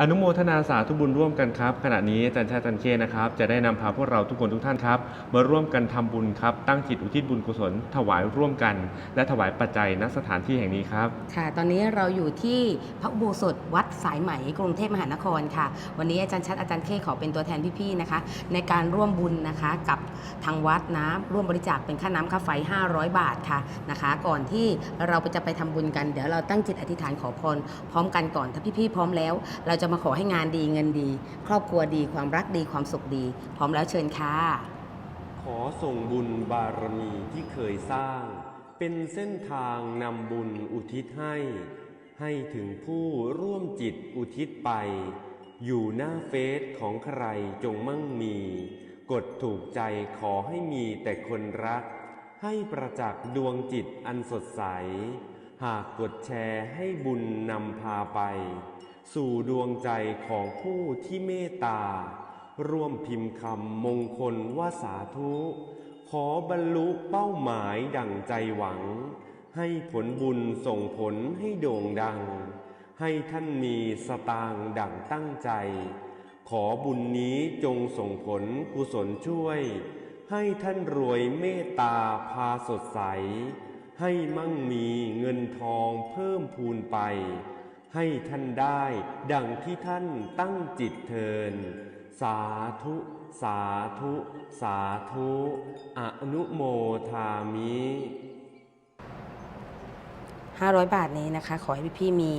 อนุโมทนาสาธุบุญร่วมกันครับ ขณะนี้อาจารย์ชาติอาจารย์เคนะครับ จะได้นำพาพวกเราทุกคนทุกท่านครับ มาร่วมกันทำบุญครับ ตั้งจิตอุทิศบุญกุศล ถวายร่วมกัน และถวายปัจจัยณสถานที่แห่งนี้ครับ ค่ะ ตอนนี้เราอยู่ที่พระอุโบสถวัดสายไหมกรุงเทพมหานครค่ะ วันนี้อาจารย์ชัดอาจารย์เคขอเป็นตัวแทนพี่ๆนะคะ ในการร่วมบุญนะคะกับทางวัดนะร่วมบริจาคเป็นค่าน้ำค่าไฟ 500 บาทค่ะนะคะ ก่อนที่เราจะไปทำบุญกันเดี๋ยวเราตั้งจิตอธิษฐานขอพรพร้อมกันก่อนถ้าพี่ๆพร้อมแล้วเราจะมาขอให้งานดีเงินดี ครอบครัวดีความรักดีความสุขดี พร้อมแล้วเชิญค่ะ ขอส่งบุญบารมีที่เคยสร้าง เป็นเส้นทางนำบุญอุทิศให้ ให้ถึงผู้ร่วมจิตอุทิศไป อยู่หน้าเฟซของใครจงมั่งมี กดถูกใจขอให้มีแต่คนรัก ให้ประจักษ์ดวงจิตอันสดใส หากกดแชร์ให้บุญนำพาไป สู่ดวงใจของผู้ที่เมตตา ร่วมพิมพ์คำมงคลว่าสาธุ ขอบรรลุเป้าหมายดั่งใจหวัง ให้ผลบุญส่งผลให้โด่งดัง ให้ท่านมีสตางค์ดั่งตั้งใจ ขอบุญนี้จงส่งผลกุศลช่วย ให้ท่านรวยเมตตาพาสดใส ให้มั่งมีเงินทองเพิ่มพูนไป ให้ท่านได้ดังที่ท่านตั้งจิตเทิน สาธุ สาธุ สาธุ อนุโมทามิ500 บาทนี้นะคะ ขอให้พี่ๆมี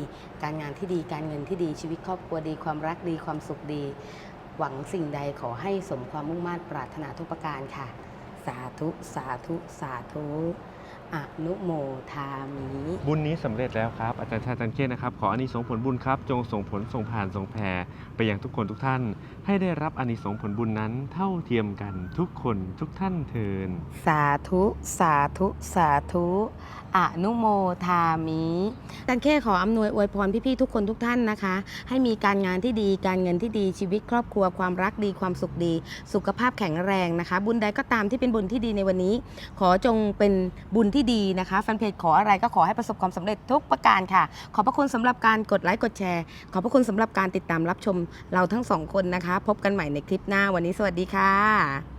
การงานที่ดีการเงินที่ดีชีวิตครอบครัวดีความรักดีความสุขดี หวังสิ่งใดขอให้สมความมุ่งมั่นปรารถนาทุกประการค่ะ สาธุ สาธุ สาธุ อนุโมทามิ บุญนี้สำเร็จแล้วครับ อาจารย์ชาติอาจารย์เคนะครับ ขออานิสงส์ผลบุญครับ จงส่งผลส่งผ่านส่งแผ่ไปยังทุกคนทุกท่าน ให้ได้รับอานิสงส์ผลบุญนั้นเท่าเทียมกันทุกคนทุกท่านเทิน สาธุสาธุสาธุอนุโมทามิอาจารย์แค่ขออำนวยอวยพรพี่ๆทุกคนทุกท่านนะคะ ให้มีการงานที่ดีการเงินที่ดีชีวิตครอบครัวความรักดีความสุขดี สุขภาพแข็งแรงนะคะ บุญใดก็ตามที่เป็นบุญที่ดีในวันนี้ ขอจงเป็นบุญที่ดีนะคะแฟนเพจขออะไรก็ขอให้ประสบความสำเร็จทุกประการค่ะ ขอบพระคุณสำหรับการกดไลค์กดแชร์ ขอบพระคุณสำหรับการติดตามรับชมเราทั้งสองคนนะคะ พบกันใหม่ในคลิปหน้าวันนี้สวัสดีค่ะ